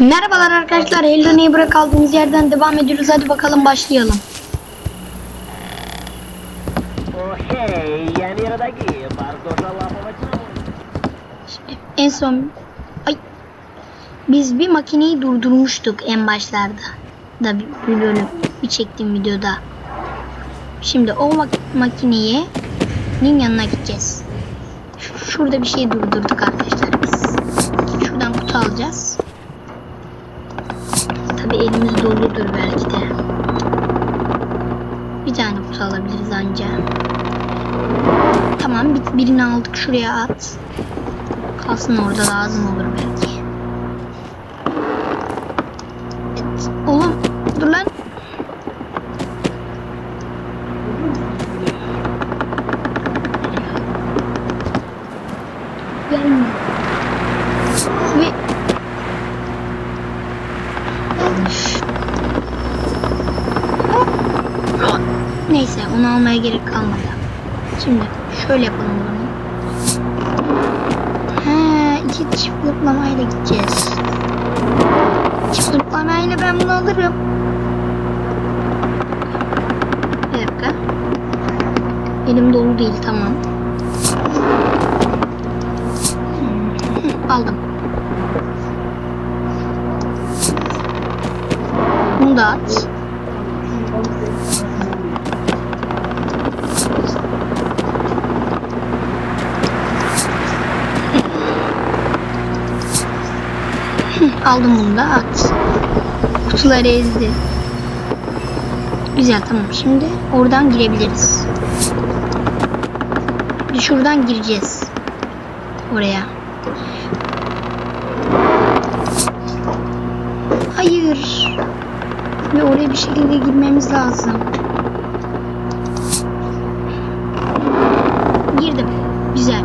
Merhabalar arkadaşlar. Hello Neighbor'a kaldığımız yerden devam ediyoruz. Hadi bakalım başlayalım. Şimdi en son ay biz bir makineyi durdurmuştuk en başlarda da bir, bir bölüm bir çektiğim videoda. Şimdi o mak makineye nin yanına gideceğiz. Şurada bir şey durdurduk arkadaşlar biz. Şuradan kutu alacağız. Tabi elimiz doludur belki de. Bir tane kutu alabiliriz anca. Tamam bir- birini aldık şuraya at. Kalsın orada lazım olur belki. Evet. Oğlum dur lan. Gelmiyor. Ve Neyse onu almaya gerek kalmadı. Şimdi şöyle yapalım bunu. He, iki çift zıplamayla gideceğiz. Çift zıplamayla ben bunu alırım. Bir dakika. Elim dolu değil tamam. Hı, Aldım. Bunu da at. Aldım bunu da at. Kutuları ezdi. Güzel tamam. Şimdi oradan girebiliriz. Bir şuradan gireceğiz. Oraya. Hayır. Ve oraya bir şekilde girmemiz lazım. Girdim. Güzel.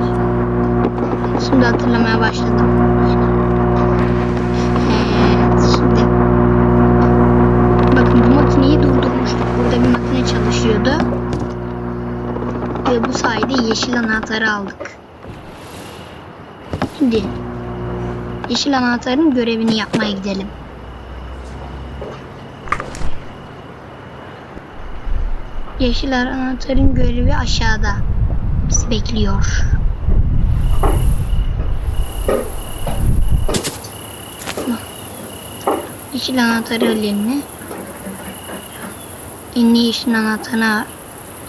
Şimdi hatırlamaya başladım. Makine çalışıyordu. Ve bu sayede yeşil anahtarı aldık. Şimdi yeşil anahtarın görevini yapmaya gidelim. Yeşil anahtarın görevi aşağıda. Bizi bekliyor. Yeşil anahtarı eline. Eline yeşil anahtarı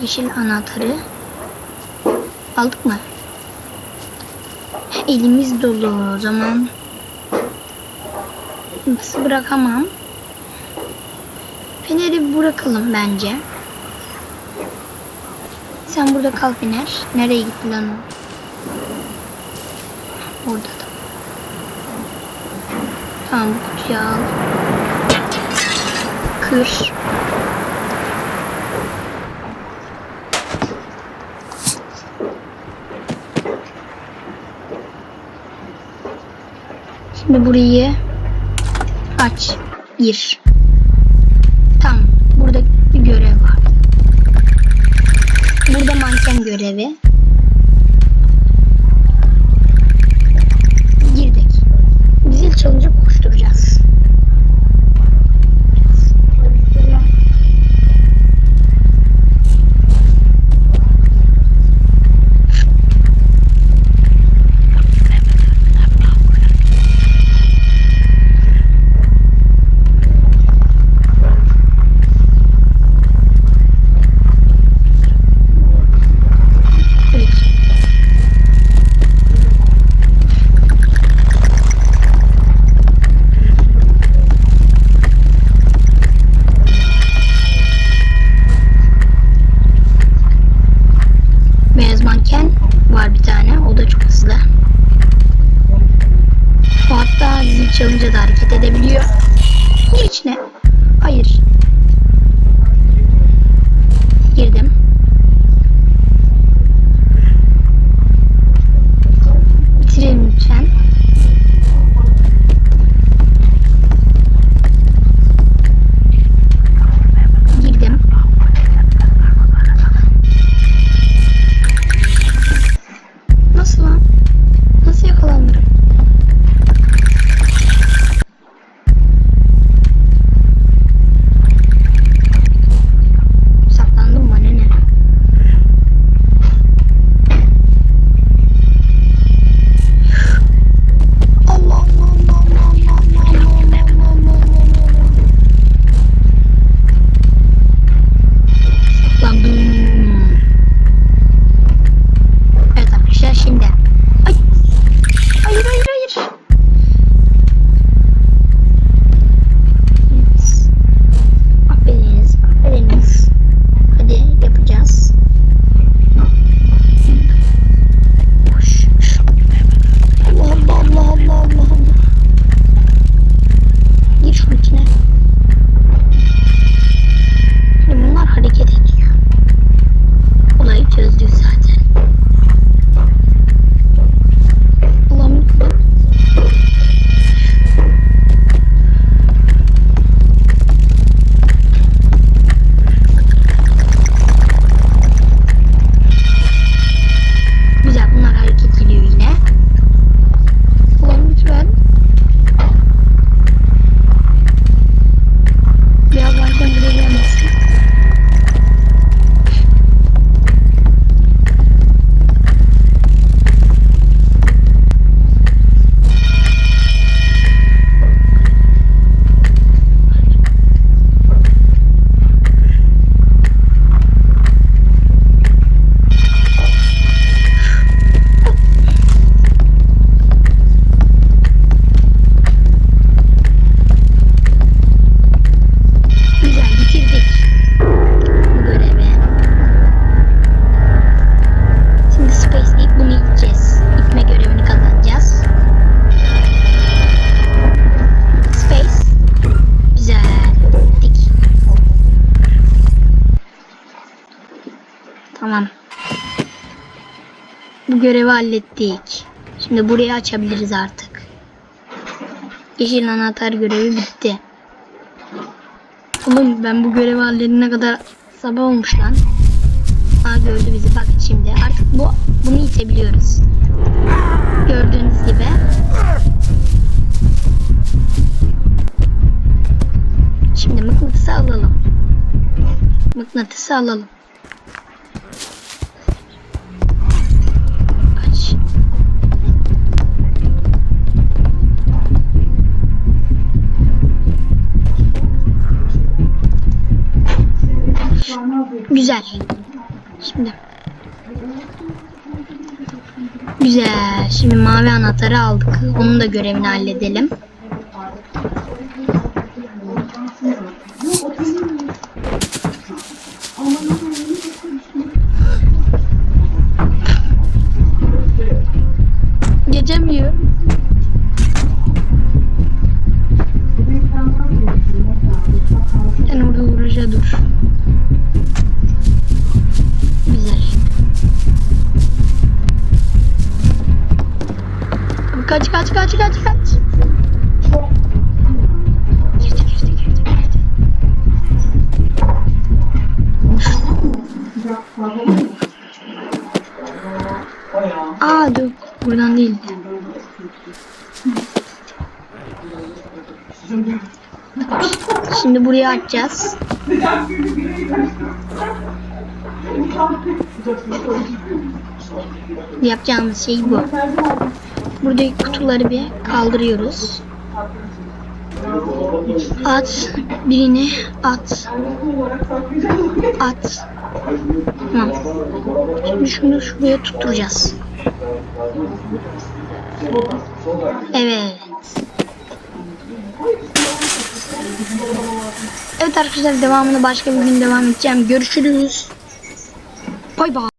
yeşil anahtarı aldık mı? Elimiz dolu o zaman. Nasıl bırakamam? Feneri bırakalım bence. Sen burada kal Fener. Nereye gitti lan o? Orada da. Tamam bu kutuyu al. Kır. Şimdi burayı aç. Gir. Tamam. Burada bir görev var. Burada manken görevi. Girdik. Zil çalınca Beyaz manken var bir tane. O da çok hızlı. O hatta zil çalınca da hareket edebiliyor. Gir içine. Hayır. Bu görevi hallettik. Şimdi burayı açabiliriz artık. Yeşil anahtar görevi bitti. Oğlum ben bu görevi halledene kadar sabah olmuş lan. Aa gördü bizi bak şimdi. Artık bu bunu itebiliyoruz. Gördüğünüz gibi. Şimdi mıknatısı alalım. Mıknatısı alalım. Güzel. Şimdi mavi anahtarı aldık. Onun da görevini halledelim. Kaç kaç kaç. Aa dur buradan değil. Şimdi burayı açacağız. Yapacağımız şey bu. Buradaki kutuları bir kaldırıyoruz. At. Birini at. At. Tamam. Şimdi şunu şuraya tutturacağız. Evet. Evet arkadaşlar devamını başka bir gün devam edeceğim. Görüşürüz. Bay bay.